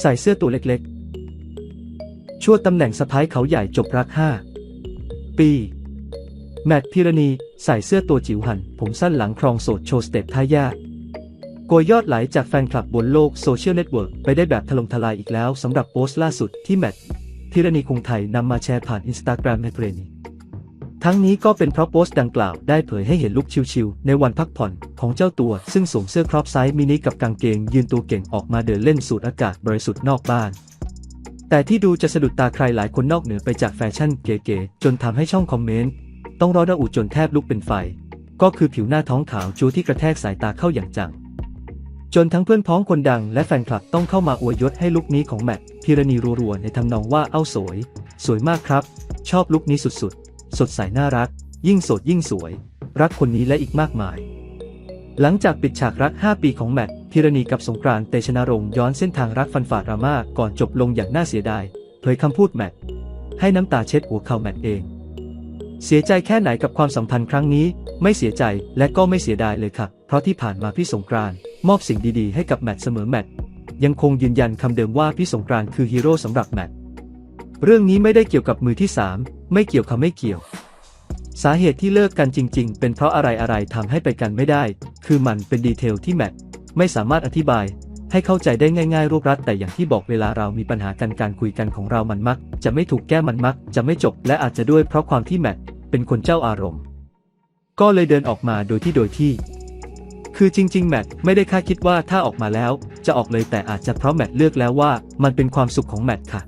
ใส่เสื้อตัวเล็กๆ ชั่วตำแหน่งสะพ้ายเขาใหญ่จบรัก5ปี แมทพิรณี ใส่เสื้อตัวจิ๋วหัน ผมสั้นหลังครองโสดโชว์สเต็ปท่ายากโกยยอดไหลจากแฟนคลับบนโลกโซเชียลเน็ตเวิร์กไปได้แบบถล่มทลายอีกแล้วสำหรับโพสต์ล่าสุดที่แมทพิรณีคงไทยนำมาแชร์ผ่านอินสตาแกรมในเพลนี ทั้งนี้ก็เป็นเพราะโพสต์ดังกล่าวได้เผยให้เห็นลุคชิลๆ ในวันพักผ่อนของเจ้าตัว ซึ่งสวมเสื้อครอปไซส์มินิกับกางเกง ยืนตัวเก่งออกมาเดินเล่นสูดอากาศบริสุทธิ์นอกบ้าน แต่ที่ดูจะสะดุดตาใครหลายคนนอกเหนือไปจากแฟชั่นเก๋ๆจนทำให้ช่องคอมเมนต์ ต้องร้อนระอุจนแทบลุกเป็นไฟ ก็คือผิวหน้าท้องขาวจูที่กระแทกสายตาเข้าอย่างจัง จนทั้งเพื่อนพ้องคนดังและแฟนคลับต้องเข้ามาอวยยศให้ลุคนี้ของแมทพิรณีรัวๆในทำนองว่าเอ้าสวย สวยมากครับ ชอบลุคนี้สุดๆ สดใสน่ารัก ยิ่งโสดยิ่งสวย รักคนนี้และอีกมากมาย หลังจากปิดฉากรัก 5 ปีของแมทพิรณีกับสงกรานต์เตชนรงย้อนเส้นทางรักฟันฝ่าดราม่าก่อนจบลงอย่างน่าเสียดายเผยคำพูดแมทให้น้ำตาเช็ดหัวเข่าแมทเอง เสียใจแค่ไหนกับความสัมพันธ์ครั้งนี้ ไม่เสียใจและก็ไม่เสียดายเลยครับเพราะที่ผ่านมาพี่สงกรานต์มอบสิ่งดีๆ ให้กับแมทเสมอแมทยังคงยืนยันคำเดิมว่าพี่สงกรานต์คือฮีโร่สำหรับแมท เรื่องนี้ไม่ได้เกี่ยวกับมือที่สามไม่เกี่ยวคำไม่เกี่ยว สาเหตุที่เลิกกันจริง ๆ เป็นเพราะอะไรอะไรทำให้ไปกันไม่ได้ คือมันเป็นดีเทลที่แมทไม่สามารถอธิบาย ให้เข้าใจได้ง่ายๆรวบรัดแต่อย่างที่บอกเวลาเรามีปัญหากันการคุยกันของเรามันมัก จะไม่ถูกแก้มันมัก จะไม่จบ และอาจจะด้วยเพราะความที่แมทเป็นคนเจ้าอารมณ์ ก็เลยเดินออกมาโดยที่โดยที่ คือจริง ๆ แมทไม่ได้คาดคิดว่าถ้าออกมาแล้ว จะออกเลยแต่อาจจะเพราะแมทเลือกแล้วว่า มันเป็นความสุขของแมทค่ะ